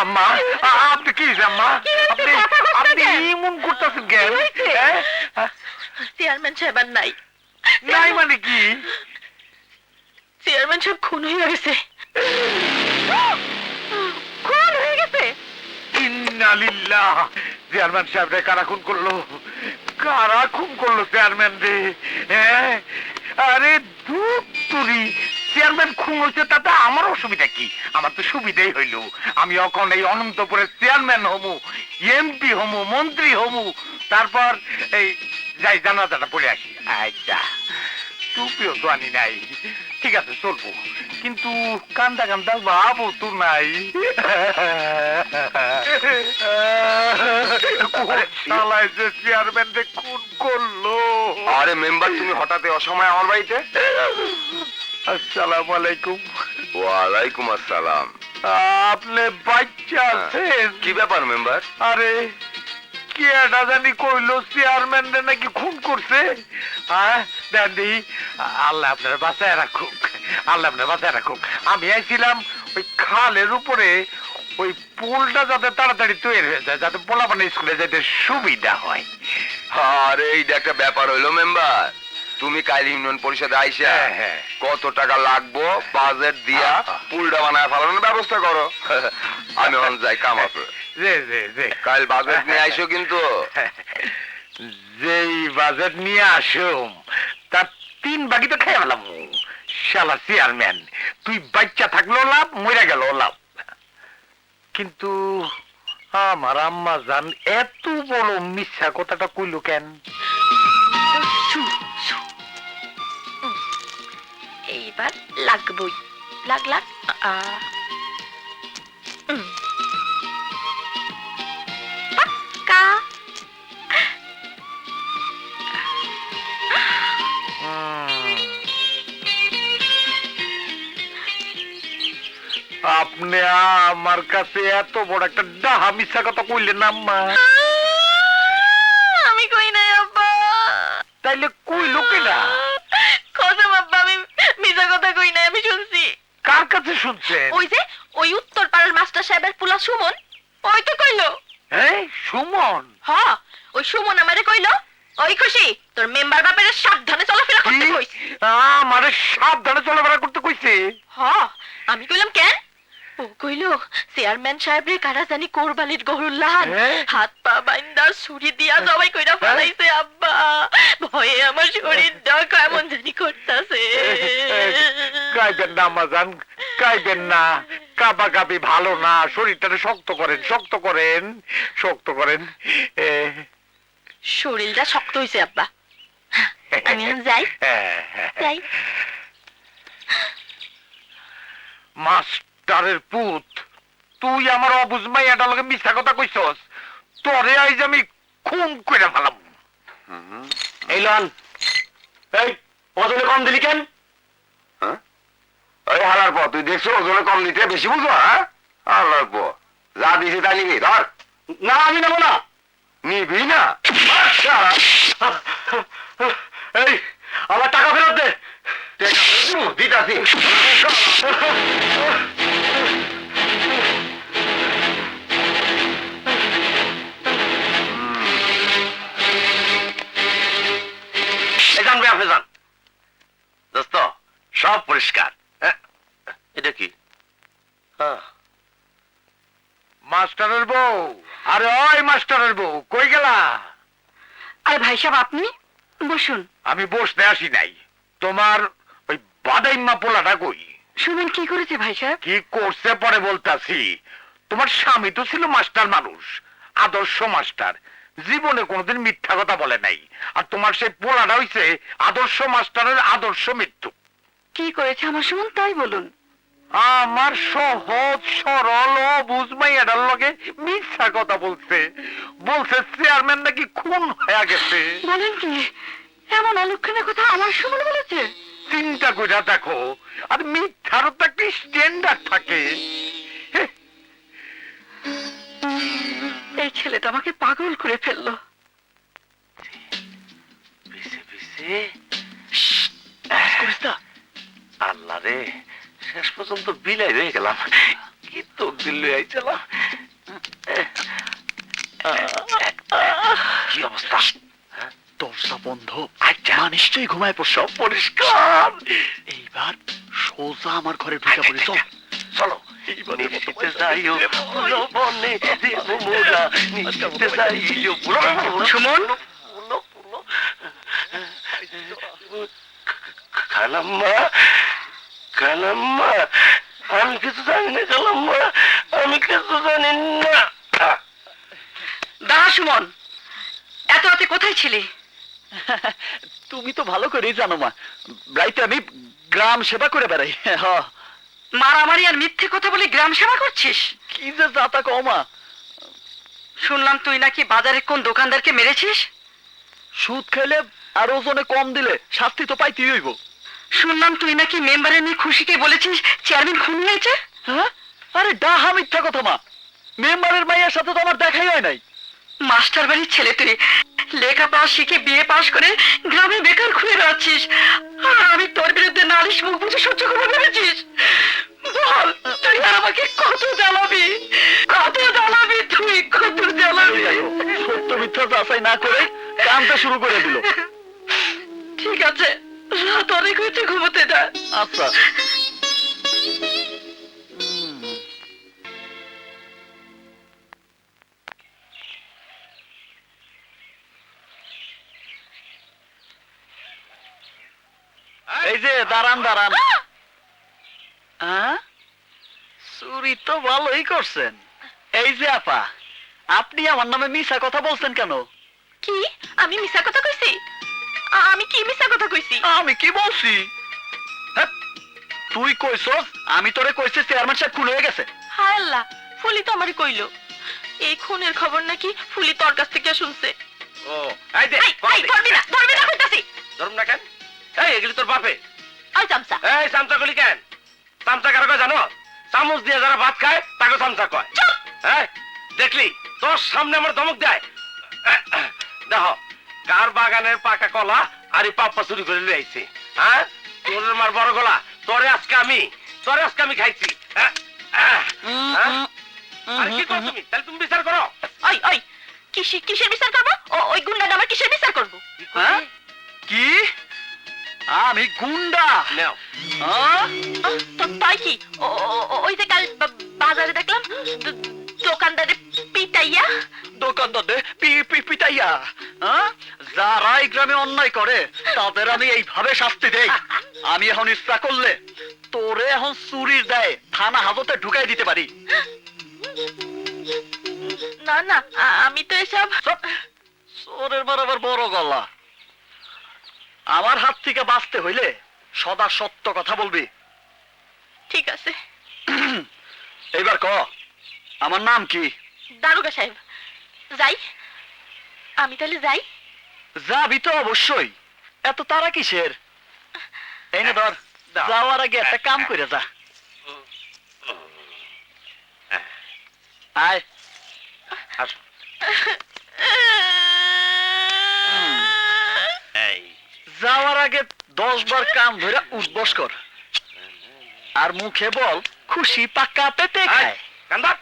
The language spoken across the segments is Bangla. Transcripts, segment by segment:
আম্মা আপনি কি আম্মা? আপনি আপনি কেন? করতেছেন কেন? কি হয়েছে? হ্যাঁ? চেয়ারম্যান সাহেব নাই। নাই মানে কি? চেয়ারম্যান সাহেব খুন হয়ে গেছে। খুন হয়ে গেছে। ইন্নালিল্লাহ চেয়ারম্যান সাহেব রে কারা খুন করল? কারা খুন করল চেয়ারম্যান রে? হ্যাঁ? আরে ধুপ তুরি চেয়ারম্যান খুন হয়েছে তাতে আমার অসুবিধা কি? আমার তো সুবিধাই হইল। আমি এখন এই অনন্তপুরের চেয়ারম্যান হমু এমপি হমু মন্ত্রী হমু। তারপর এই যাই জানাজাটা পড়ে আসি। আচ্ছা টুপিও তো আনি নাই। ঠিক আছে চলবো। কিন্তু কান্দা কান্দা ভাবও তো নাই। চেয়ারম্যান খুন করল? আরে মেম্বার তুমি হঠাৎ অসময় আমার বাড়িতে? আসসালামু আলাইকুম ওয়ালাইকুম আসসালাম। আপনি বাচ্চা আছেন? কি ব্যাপার মেম্বার? আরে জানি কইলো চেয়ারম্যান নাকি খুন করছে? হ্যাঁ দেন আল্লাহ আপনার বাঁচায় রাখুক আল্লাহ আপনার বাঁচায় রাখুক। আমি আইছিলাম ওই খালের উপরে ওই পুলটা যাতে তাড়াতাড়ি তৈরি হয়ে যায় যাতে পোলাপানে স্কুলে যেতে সুবিধা হয়। আরে এইটা একটা ব্যাপার হইল মেম্বার। তুমি কাল ইউনিয়ন পরিষদে আইসা হ্যাঁ, হ্যাঁ। কত টাকা লাগবো বাজেট দিয়া পুলটা বানায় ফেলানোর ব্যবস্থা করো। আমি অন যাই যে কাল বাজেট নিয়ে আইসো কিন্তু। যেই বাজেট নিয়ে আসুম তার তিন বাকি তো খেয়ে ফেলাম। শালা চেয়ারম্যান তুই বাচ্চা থাকলেও লাভ মরে গেল লাভ। কিন্তু আমার আম্মা জান এত বড় মিথ্যা কথাটা কইল কেন? এইবার লাগবই। লাগ লাগ। আপনি আমার কাছে এত বড় একটা ডাহা মিথ্যা কথা কইলেন আম্মা। আমি কই নাই আব্বা। তাইলে কইল কেনা কসম আব্বা আমি মিছা কথা কই নাই আমি শুনছি কার কাছে শুনছেন? ওই যে ওই উত্তর পাড়ার মাস্টার সাহেবের পোলা সুমন ওই তো কইলো? হ্যাঁ সুমন। হ ওই সুমন আমারে কইলো ওই খুশি তোর মেম্বার বাপের সাবধানে চলাফেরা করতে কি? আমারে সাবধানে চলাফেরা করতে কইছে? হ আমি কইলাম কেন? ও কইলো চেয়ারম্যান সাহেব রে কারা জানি কোরবানির গরুর লাহান হ্যাঁ? হাত পা বাইন্দা ছুরি দিয়া জবাই কইরা ফেলাইছে আব্বা। ভয়ে আমার শরীরটা কেমন জানি করতাছে। কাইবেন না আমাজান কাইবেন না। কাবা কাবি ভালো না শরীরটাকে শক্ত করেন শক্ত করেন শক্ত করেন। শরীরটা শক্ত হইছে আব্বা। আমি যাই। যাই। মাস্টারের পুত তুই আমার অবুজ মাইয়াটা লগে মিথ্যা কথা কইছস? তোরে আইজ আমি খুন কইরা ফেলাম। এই লন। এই ওজনে কম দিলি কেন? হ্যাঁ? ওই হালার পর তুই দেখছ ওজনে কম নিতে বেশি বুঝো হ্যাঁ? হালার পর। যা দিছি তা নিবি ধর। না আমি নেব না। নিবি না? এই আমার টাকা ফেরত দে। দিতাছি। এই আপনি যান দোস্ত সব পরিষ্কার? এটা কি? হ্যাঁ। মাস্টারের বউ। আরে ওই মাস্টারের বউ কই গেলা? আরে ভাই সাহেব আপনি? বসুন। আমি বসতে আসি নাই। তোমার ওই বাদাইম্মা পোলাটা কই? শুনুন কি করেছে ভাই সাহেব? কি করছে পরে বলতাছি তোমার স্বামী তো ছিল মাস্টার মানুষ আদর্শ মাস্টার জীবনে কোনোদিন মিথ্যা কথা বলে নাই। আর তোমার সেই পোলাটা হইছে আদর্শ মাস্টারের আদর্শ মৃত্যু কি করেছে আমার শুনুন তাই বলুন। আমার সহজ সরল অবুঝ মাইয়াটার লগে মিথ্যা কথা বলছে। বলছে চেয়ারম্যান নাকি খুন হয়ে গেছে। বলেন কি? এমন অলক্ষণের কথা আমার সুমন বলেছে? চিন্তা কইরা দেখো আর মিথ্যারও তো একটা স্ট্যান্ডার্ড থাকে। এই ছেলেটা আমাকে পাগল করে ফেলল। আল্লাহ রে। শেষ পর্যন্ত বিলাই হয়ে গেলাম। কি তো দিল্লি আইছিলাম? কি অবস্থা? দরজা বন্ধ। আচ্ছা। নিশ্চয়ই ঘুমায় পড়ছ। পরিষ্কার এইবার সোজা আমার ঘরে ঢুকে পড়ি। চল। চলো। সুমন? খালাম্মা খালাম্মা আমি কিছু জানি না খালাম্মা আমি কিছু জানি না। দাঁড়া সুমন এত রাতে কোথায় ছিলি? তুমি তো ভালো করেই জানো মা। রাইতে আমি গ্রাম সেবা করে বেড়াই। হ। মারামারি আর মিথ্যে কথা বলে গ্রাম সেবা করছিস? কি যে যাতা কমা শুনলাম তুই নাকি বাজারে কোন দোকানদারকে মেরেছিস? সুদ খেলে আর ওজনে কম দিলে শাস্তি তো পাইতেই হইব। শুনলাম তুই নাকি মেম্বারের মেয়ে খুশিকে বলেছিস চেয়ারম্যান খুন হয়েছে? হ্যাঁ? আরে ডাহা মিথ্যা কথা মা। মেম্বারের মাইয়ের সাথে তো আমার দেখাই হয় নাই। মাস্টার বাড়ির ছেলে তুই। লেখাপড়া শিখে বিয়ে পাশ করে গ্রামে বেকার খুঁজে বেড়াচ্ছিস। আর আমি তোর বিরুদ্ধে নালিশ মুখ বুঝে সহ্য করব ভেবেছিস? বল তুই আর আমাকে কত জ্বালাবি? কত জ্বালাবি তুই? কত জ্বালাবি? সত্য মিথ্যা যাচাই না করে কামটা শুরু করে দিল। ঠিক আছে। রাত অনেক হয়েছে ঘুমোতে যা। আচ্ছা। এই যে দাঁড়ান দাঁড়ান। চুরি তো ভালোই করছেন। এই যে আপা আপনি আমার নামে মিশা কথা বলছেন কেন? কি? আমি মিশা কথা আমি কি মিশা কথা কইছি? আমি কি বলছি? তুই কইছস আমি তোরে কইছি চেয়ারম্যান সাহেব খুন হয়ে গেছে। হায় আল্লাহ ফুলি তো আমারই কইলো। এই খুনের খবর নাকি ফুলি তোর কাছ থেকে শুনছে। ও এই দে ধরবি না ধরবি না কইতাছি। ধরুন না কেন? এই এগুলি তোর বাপে। ওই চামচা। এই চামচা গুলি কেন? চামচা কারও জানো? চামচ দিয়ে যারা ভাত খায় তাকে চামচা কয়। হ্যাঁ দেখলি তোর সামনে আমার ধমক দেয়। দেখো কার বাগানের পাকা কলা আর এই পাপ্পা চুরি করে লিয়ে আইছে। হ্যাঁ? তোর মার বড় গলা তোরে আজকে আমি তোরে আজকে আমি খাইছি। হ্যাঁ? হ্যাঁ? আর কি করো তুমি? তাহলে তুমি বিচার করো। ওই ওই কিসের কিসের বিচার করব? ও ওই গুন্ডা আমার কিসের বিচার করব? হ্যাঁ? কি? আমি গুন্ডা। হ্যাঁ? তাই কি? ওই যে কাল বাজারে দেখলাম দোকানদারে পিটাইয়া। দোকানদার দে পি পি পিটাইয়া। হ্যাঁ? যারা এই গ্রামে অন্যায় করে তাদের আমি এইভাবে শাস্তি দেই। আমি এখন ইচ্ছা করলে তোরে এখন চুরির দেয় থানা হাজতে ঢুকাই দিতে পারি। না না আমি তো এসব চোরের বরাবর বড় গলা। আমার হাত থেকে বাঁচতে হইলে সদা সত্য কথা বলবি। ঠিক আছে। এইবার ক আমার নাম কি? দারোগা সাহেব যাই। আমি তাহলে যাই। যাবি তো অবশ্যই। এত তারা কিসের? এই নে ধর। যাওয়ার আগে একটা কাম করে যা। আয়। আসো। যাওয়ার আগে দশ বার কাম ধরে উঠবস কর। আর মুখে বল খুশি পাক্কা পেতে খায়। কান্দা।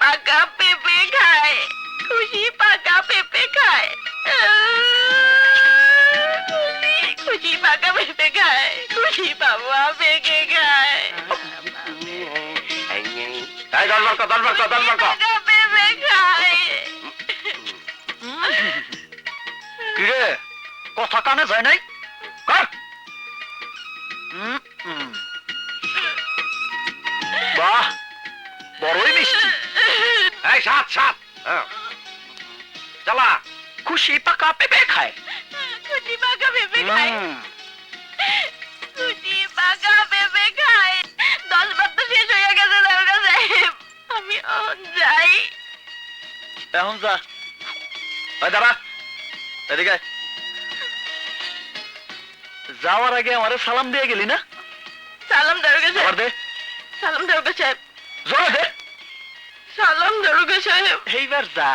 পাকা পেঁপে খায় খুশি পাকা পেঁপে খায়। খুশি পাকা পেঁপে খায় খুশি বাবা পেকে খায়। দলবার কর দলবার কর দলবার কর পেঁপে খায়। কিরে কথা কানে যায় নাই? কর। বাহ বড়ই মিষ্টি। এই সাত সাত। হ্যাঁ। চালা খুশি পাকা পেঁপে খায়। খুশি পাকা পেঁপে খায়। খুশি পাকা পেঁপে খায়। দশ বার তো শেষ হয়ে গেছে দারোগা সাহেব আমি যাই। এখন যা। দাঁড়া। এদিকে। যাওয়ার আগে আমারে সালাম দিয়ে গেলি না? সালাম দারোগা সাহেব দে। সালাম দারোগা সাহেব জোরে দে। সালাম দারোগা সাহেব এইবার যা